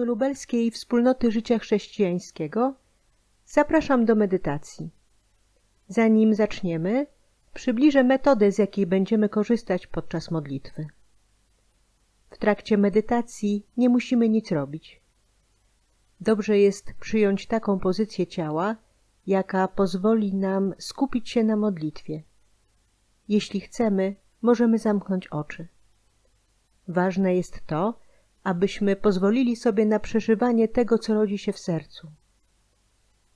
imieniu Lubelskiej Wspólnoty Życia Chrześcijańskiego zapraszam do medytacji. Zanim zaczniemy, przybliżę metodę, z jakiej będziemy korzystać podczas modlitwy. W trakcie medytacji nie musimy nic robić. Dobrze jest przyjąć taką pozycję ciała, jaka pozwoli nam skupić się na modlitwie. Jeśli chcemy, możemy zamknąć oczy. Ważne jest to, abyśmy pozwolili sobie na przeżywanie tego, co rodzi się w sercu.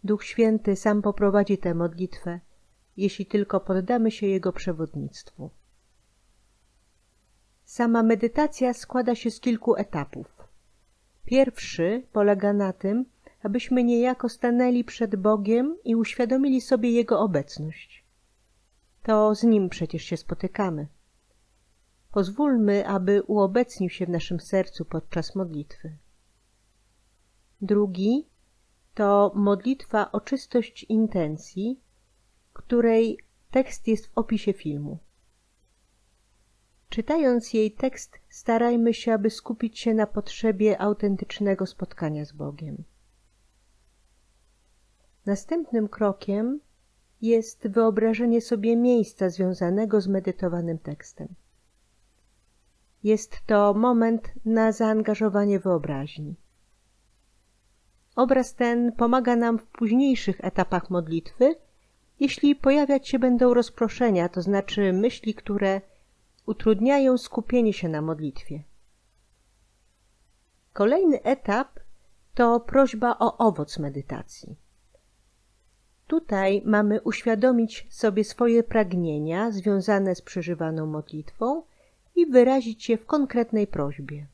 Duch Święty sam poprowadzi tę modlitwę, jeśli tylko poddamy się Jego przewodnictwu. Sama medytacja składa się z kilku etapów. Pierwszy polega na tym, abyśmy niejako stanęli przed Bogiem i uświadomili sobie Jego obecność. To z Nim przecież się spotykamy. Pozwólmy, aby uobecnił się w naszym sercu podczas modlitwy. Drugi to modlitwa o czystość intencji, której tekst jest w opisie filmu. Czytając jej tekst, starajmy się, aby skupić się na potrzebie autentycznego spotkania z Bogiem. Następnym krokiem jest wyobrażenie sobie miejsca związanego z medytowanym tekstem. Jest to moment na zaangażowanie wyobraźni. Obraz ten pomaga nam w późniejszych etapach modlitwy, jeśli pojawiać się będą rozproszenia, to znaczy myśli, które utrudniają skupienie się na modlitwie. Kolejny etap to prośba o owoc medytacji. Tutaj mamy uświadomić sobie swoje pragnienia związane z przeżywaną modlitwą i wyrazić je w konkretnej prośbie.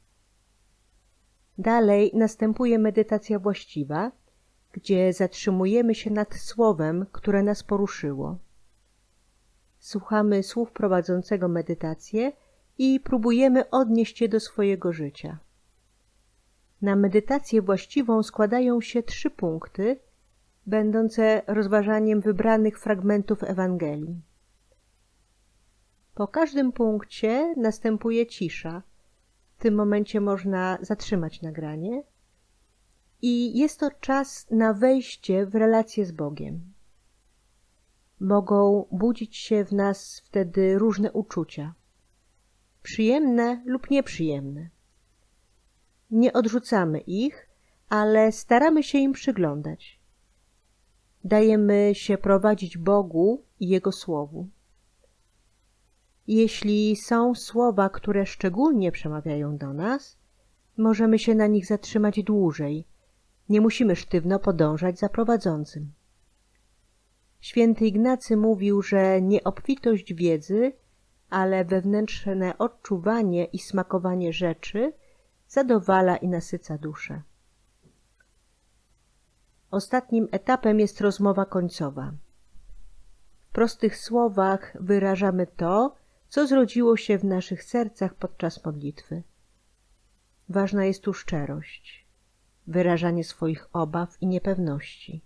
Dalej następuje medytacja właściwa, gdzie zatrzymujemy się nad słowem, które nas poruszyło. Słuchamy słów prowadzącego medytację i próbujemy odnieść je do swojego życia. Na medytację właściwą składają się trzy punkty, będące rozważaniem wybranych fragmentów Ewangelii. Po każdym punkcie następuje cisza. W tym momencie można zatrzymać nagranie i jest to czas na wejście w relację z Bogiem. Mogą budzić się w nas wtedy różne uczucia, przyjemne lub nieprzyjemne. Nie odrzucamy ich, ale staramy się im przyglądać. Dajemy się prowadzić Bogu i Jego Słowu. Jeśli są słowa, które szczególnie przemawiają do nas, możemy się na nich zatrzymać dłużej. Nie musimy sztywno podążać za prowadzącym. Święty Ignacy mówił, że nie obfitość wiedzy, ale wewnętrzne odczuwanie i smakowanie rzeczy zadowala i nasyca duszę. Ostatnim etapem jest rozmowa końcowa. W prostych słowach wyrażamy to, co zrodziło się w naszych sercach podczas modlitwy. Ważna jest tu szczerość, wyrażanie swoich obaw i niepewności.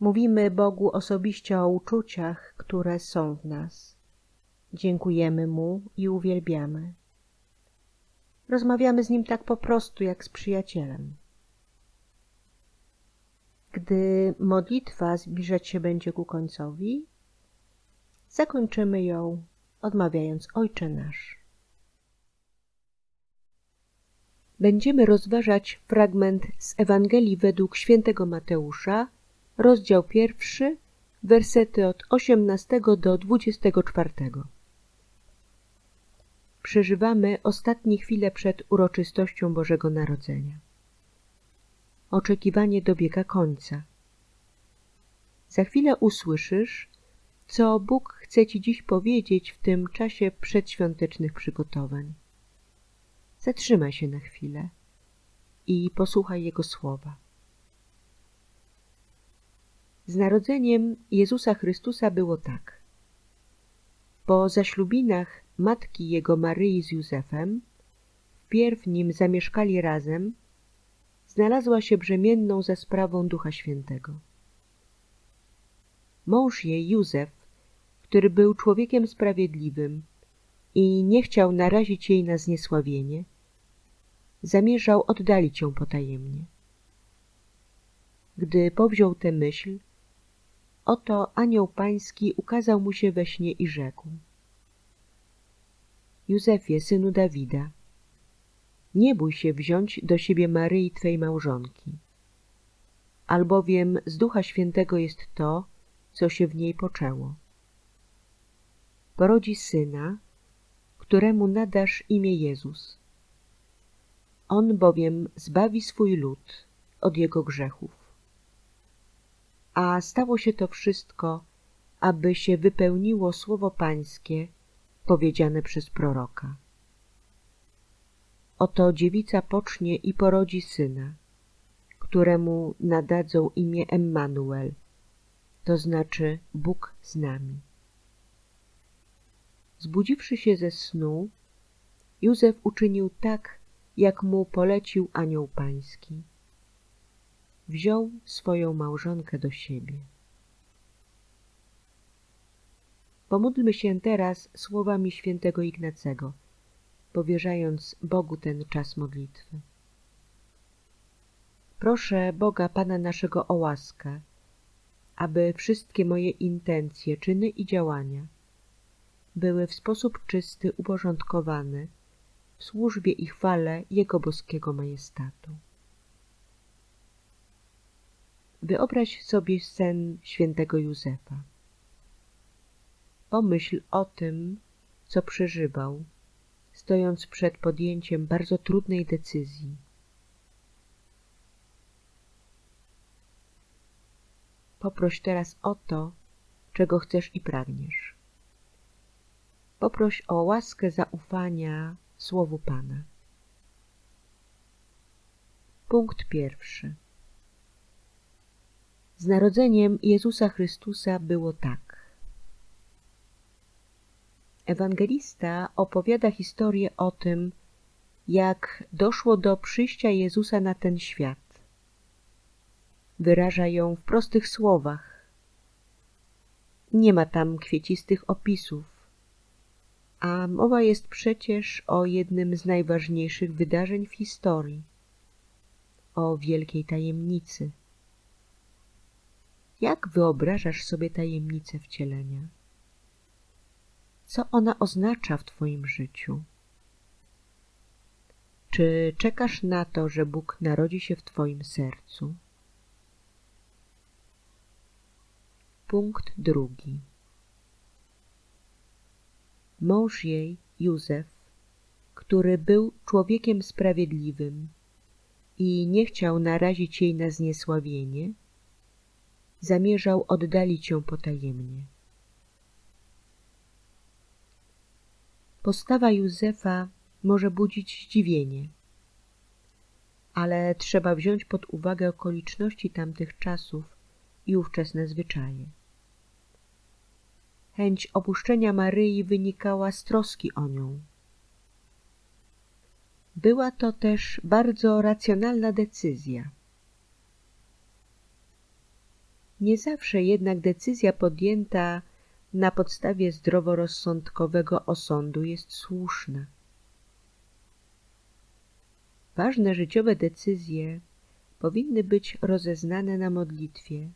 Mówimy Bogu osobiście o uczuciach, które są w nas. Dziękujemy Mu i uwielbiamy. Rozmawiamy z Nim tak po prostu, jak z przyjacielem. Gdy modlitwa zbliżać się będzie ku końcowi, Zakończymy ją odmawiając Ojcze nasz. Będziemy rozważać fragment z Ewangelii według świętego Mateusza, rozdział pierwszy, wersety od 18 do 24. Przeżywamy ostatnie chwile przed uroczystością Bożego Narodzenia. Oczekiwanie dobiega końca. Za chwilę usłyszysz, co Bóg chce Ci dziś powiedzieć w tym czasie przedświątecznych przygotowań. Zatrzymaj się na chwilę i posłuchaj Jego słowa. Z narodzeniem Jezusa Chrystusa było tak. Po zaślubinach matki Jego Maryi z Józefem, wpierw nim zamieszkali razem, znalazła się brzemienną za sprawą Ducha Świętego. Mąż jej, Józef, który był człowiekiem sprawiedliwym i nie chciał narazić jej na zniesławienie, zamierzał oddalić ją potajemnie. Gdy powziął tę myśl, oto anioł pański ukazał mu się we śnie i rzekł. Józefie, synu Dawida, nie bój się wziąć do siebie Maryi Twej małżonki, albowiem z Ducha Świętego jest to, co się w niej poczęło. Porodzi syna, któremu nadasz imię Jezus. On bowiem zbawi swój lud od jego grzechów. A stało się to wszystko, aby się wypełniło słowo Pańskie powiedziane przez proroka. Oto dziewica pocznie i porodzi syna, któremu nadadzą imię Emmanuel, to znaczy Bóg z nami. Zbudziwszy się ze snu, Józef uczynił tak, jak mu polecił anioł pański. Wziął swoją małżonkę do siebie. Pomódlmy się teraz słowami świętego Ignacego, powierzając Bogu ten czas modlitwy. Proszę Boga Pana naszego o łaskę, aby wszystkie moje intencje, czyny i działania były w sposób czysty uporządkowane w służbie i chwale Jego boskiego majestatu. Wyobraź sobie sen świętego Józefa. Pomyśl o tym, co przeżywał, stojąc przed podjęciem bardzo trudnej decyzji. Poproś teraz o to, czego chcesz i pragniesz. Poproś o łaskę zaufania Słowu Pana. Punkt pierwszy. Z narodzeniem Jezusa Chrystusa było tak. Ewangelista opowiada historię o tym, jak doszło do przyjścia Jezusa na ten świat. Wyraża ją w prostych słowach. Nie ma tam kwiecistych opisów, a mowa jest przecież o jednym z najważniejszych wydarzeń w historii, o wielkiej tajemnicy. Jak wyobrażasz sobie tajemnicę wcielenia? Co ona oznacza w Twoim życiu? Czy czekasz na to, że Bóg narodzi się w Twoim sercu? Punkt drugi. Mąż jej, Józef, który był człowiekiem sprawiedliwym i nie chciał narazić jej na zniesławienie, zamierzał oddalić ją potajemnie. Postawa Józefa może budzić zdziwienie, ale trzeba wziąć pod uwagę okoliczności tamtych czasów i ówczesne zwyczaje. Chęć opuszczenia Maryi wynikała z troski o nią. Była to też bardzo racjonalna decyzja. Nie zawsze jednak decyzja podjęta na podstawie zdroworozsądkowego osądu jest słuszna. Ważne życiowe decyzje powinny być rozeznane na modlitwie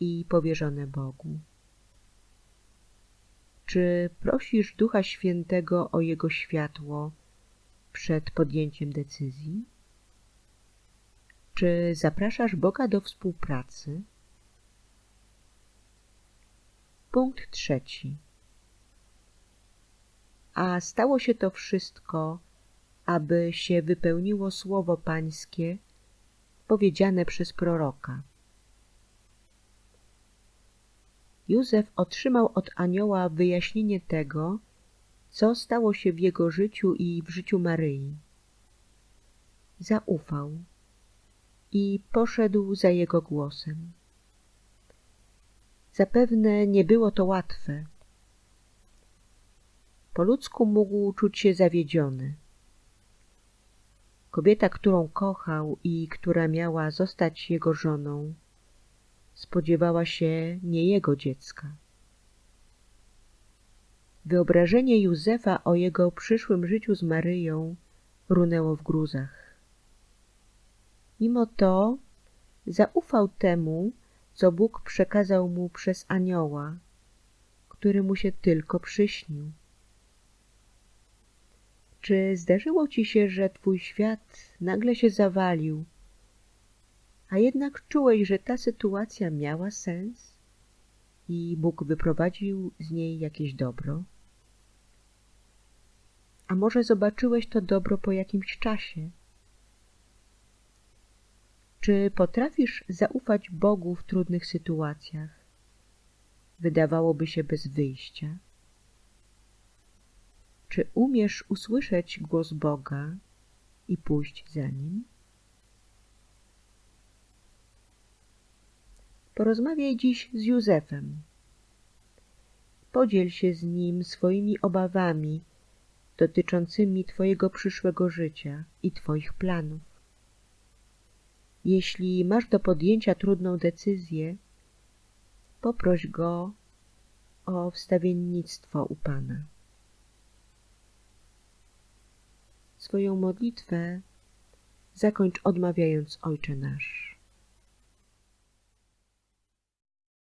i powierzone Bogu. Czy prosisz Ducha Świętego o Jego światło przed podjęciem decyzji? Czy zapraszasz Boga do współpracy? Punkt trzeci. A stało się to wszystko, aby się wypełniło słowo Pańskie powiedziane przez proroka. Józef otrzymał od anioła wyjaśnienie tego, co stało się w jego życiu i w życiu Maryi. Zaufał i poszedł za jego głosem. Zapewne nie było to łatwe. Po ludzku mógł czuć się zawiedziony. Kobieta, którą kochał i która miała zostać jego żoną, spodziewała się nie jego dziecka. Wyobrażenie Józefa o jego przyszłym życiu z Maryją runęło w gruzach. Mimo to zaufał temu, co Bóg przekazał mu przez anioła, który mu się tylko przyśnił. Czy zdarzyło ci się, że twój świat nagle się zawalił, a jednak czułeś, że ta sytuacja miała sens i Bóg wyprowadził z niej jakieś dobro? A może zobaczyłeś to dobro po jakimś czasie? Czy potrafisz zaufać Bogu w trudnych sytuacjach? Wydawałoby się bez wyjścia. Czy umiesz usłyszeć głos Boga i pójść za nim? Porozmawiaj dziś z Józefem. Podziel się z nim swoimi obawami dotyczącymi Twojego przyszłego życia i Twoich planów. Jeśli masz do podjęcia trudną decyzję, poproś go o wstawiennictwo u Pana. Swoją modlitwę zakończ odmawiając Ojcze nasz.